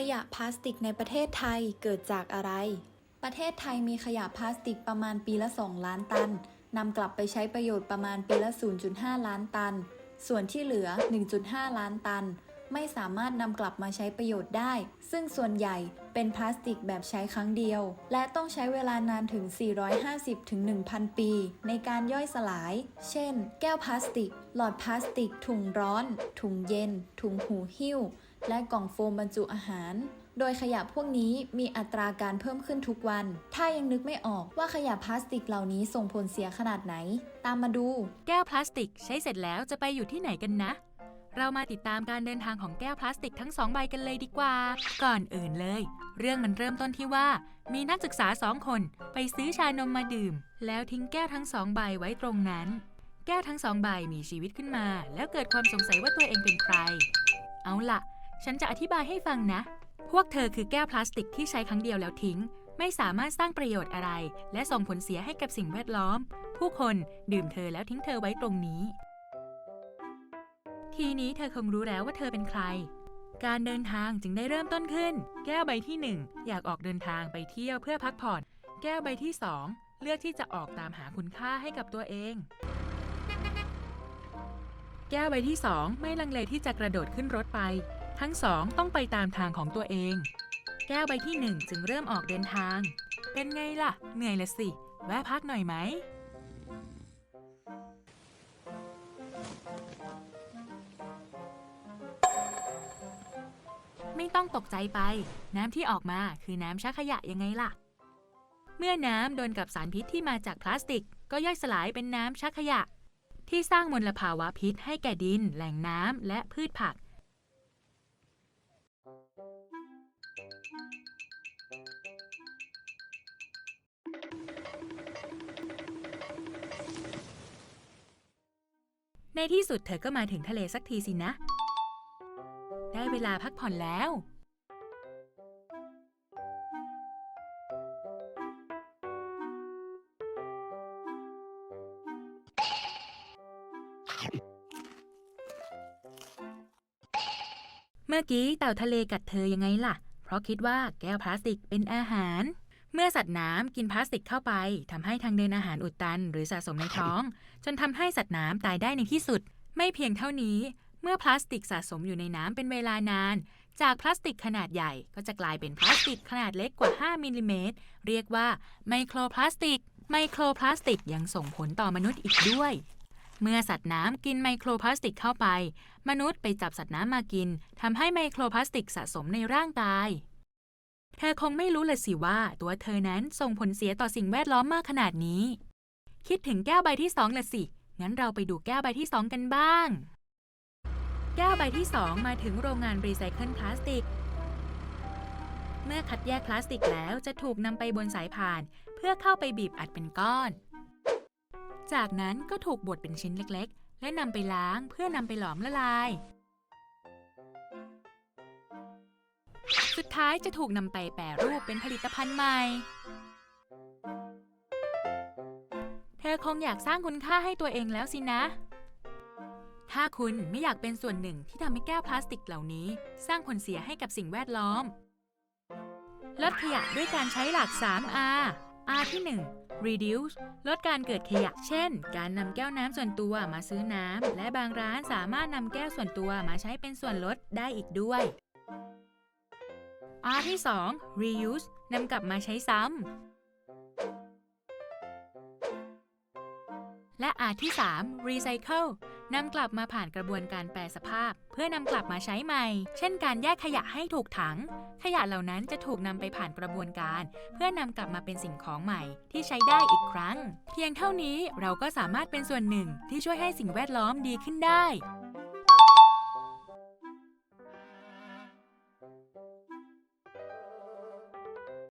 ขยะพลาสติกในประเทศไทยเกิดจากอะไร ประเทศไทยมีขยะพลาสติกประมาณปีละ 2 ล้านตันนำกลับไปใช้ประโยชน์ประมาณปีละ 0.5 ล้านตัน ส่วนที่เหลือ 1.5 ล้านตัน ไม่สามารถนำกลับมาใช้ประโยชน์ได้ ซึ่งส่วนใหญ่เป็นพลาสติกแบบใช้ครั้งเดียว และต้องใช้เวลานานถึง 450ถึง1,000 ปี ในการย่อยสลาย เช่น แก้วพลาสติก หลอดพลาสติก ถุงร้อน ถุงเย็น ถุงหูหิ้ว และกล่องโฟมบรรจุอาหาร โดยขยะพวกนี้มีอัตราการเพิ่มขึ้นทุกวัน ถ้ายังนึกไม่ออกว่าขยะพลาสติกเหล่านี้ส่งผลเสียขนาดไหน ตามมาดู แก้วพลาสติกใช้เสร็จแล้วจะไปอยู่ที่ไหนกันนะ เรามาติดตามการเดินทางของแก้วพลาสติกทั้งสองใบกันเลยดีกว่า ก่อนอื่นเลย เรื่องมันเริ่มต้นที่ว่า มีนักศึกษาสองคน ไปซื้อชานมมาดื่ม แล้วทิ้งแก้วทั้งสองใบไว้ตรงนั้นแก้วทั้งสองใบมีชีวิตขึ้นมา แล้วเกิดความสงสัยว่าตัวเองเป็นใคร เอาล่ะ ฉันจะอธิบายให้ฟังนะ พวกเธอคือแก้วพลาสติกที่ใช้ครั้งเดียวแล้วทิ้ง ไม่สามารถสร้างประโยชน์อะไร และส่งผลเสียให้กับสิ่งแวดล้อม ผู้คนดื่มเธอแล้วทิ้งเธอไว้ตรงนี้ ทีนี้เธอคงรู้แล้วว่าเธอเป็นใคร การเดินทางจึงได้เริ่มต้นขึ้น แก้วใบที่หนึ่งอยากออกเดินทางไปเที่ยวเพื่อพักผ่อน แก้วใบที่สองเลือกที่จะออกตามหาคุณค่าให้กับตัวเองแก้วใบที่สองไม่ลังเลที่จะกระโดดขึ้นรถไป ทั้งสองต้องไปตามทางของตัวเอง แก้วใบที่หนึ่งจึงเริ่มออกเดินทาง เป็นไงล่ะ เหนื่อยละสิ แวะพักหน่อยไหม ไม่ต้องตกใจไป น้ำที่ออกมาคือน้ำชักขยะยังไงล่ะ เมื่อน้ำโดนกับสารพิษที่มาจากพลาสติก ก็ย่อยสลายเป็นน้ำชักขยะ ที่สร้างมลภาวะพิษให้แก่ดิน แหล่งน้ำและพืชผัก ในที่สุดเธอก็มาถึงทะเลสักทีสินะ ได้เวลาพักผ่อนแล้ว เมื่อกี้เต่าทะเลกัดเธอยังไงล่ะ เพราะคิดว่าแก้วพลาสติกเป็นอาหาร เมื่อสัตว์น้ำกินพลาสติกเข้าไปทำให้ทางเดินอาหารอุดตัน หรือสะสมในท้อง จนทำให้สัตว์น้ำตายได้ในที่สุด ไม่เพียงเท่านี้ เมื่อพลาสติกสะสมอยู่ในน้ำเป็นเวลานาน จากพลาสติกขนาดใหญ่ก็จะกลายเป็นพลาสติกขนาดเล็กกว่า 5มิลลิเมตรเรียกว่าไมโครพลาสติก ไมโครพลาสติกยังส่งผลต่อมนุษย์อีกด้วยเมื่อสัตว์น้ำกินไมโครพลาสติกเข้าไป มนุษย์ไปจับสัตว์น้ำมากินทำให้ไมโครพลาสติกสะสมในร่างกาย เธอคงไม่รู้เลยสิว่าตัวเธอนั้นส่งผลเสียต่อสิ่งแวดล้อมมากขนาดนี้ คิดถึงแก้วใบที่สองละสิ งั้นเราไปดูแก้วใบที่สองกันบ้าง แก้วใบที่สองมาถึงโรงงานรีไซเคิลพลาสติก เมื่อคัดแยกพลาสติกแล้วจะถูกนำไปบนสายพาน เพื่อเข้าไปบีบอัดเป็นก้อน จากนั้นก็ถูกบดเป็นชิ้นเล็ก ๆ และนำไปล้างเพื่อนำไปหลอมละลาย สุดท้ายจะถูกนำไปแปรรูปเป็นผลิตภัณฑ์ใหม่ เธอคงอยากสร้างคุณค่าให้ตัวเองแล้วสินะ ถ้าคุณไม่อยากเป็นส่วนหนึ่งที่ทำให้แก้วพลาสติกเหล่านี้ สร้างผลเสียให้กับสิ่งแวดล้อม ลดขยะด้วยการใช้หลัก 3R R ที่ 1 reduce ลดการเกิดขยะ เช่น การนำแก้วน้ำส่วนตัวมาซื้อน้ำ และบางร้านสามารถนำแก้วส่วนตัวมาใช้เป็นส่วนลดได้อีกด้วย R ที่ 2 reuse นำกลับมาใช้ซ้ำ และ R ที่ 3 recycle นำกลับมาผ่านกระบวนการแปรสภาพ เพื่อนำกลับมาใช้ใหม่ เช่นการแยกขยะให้ถูกถัง ขยะเหล่านั้นจะถูกนำไปผ่านกระบวนการ เพื่อนำกลับมาเป็นสิ่งของใหม่ ที่ใช้ได้อีกครั้ง เพียงเท่านี้เราก็สามารถเป็นส่วนหนึ่งที่ช่วยให้สิ่งแวดล้อมดีขึ้นได้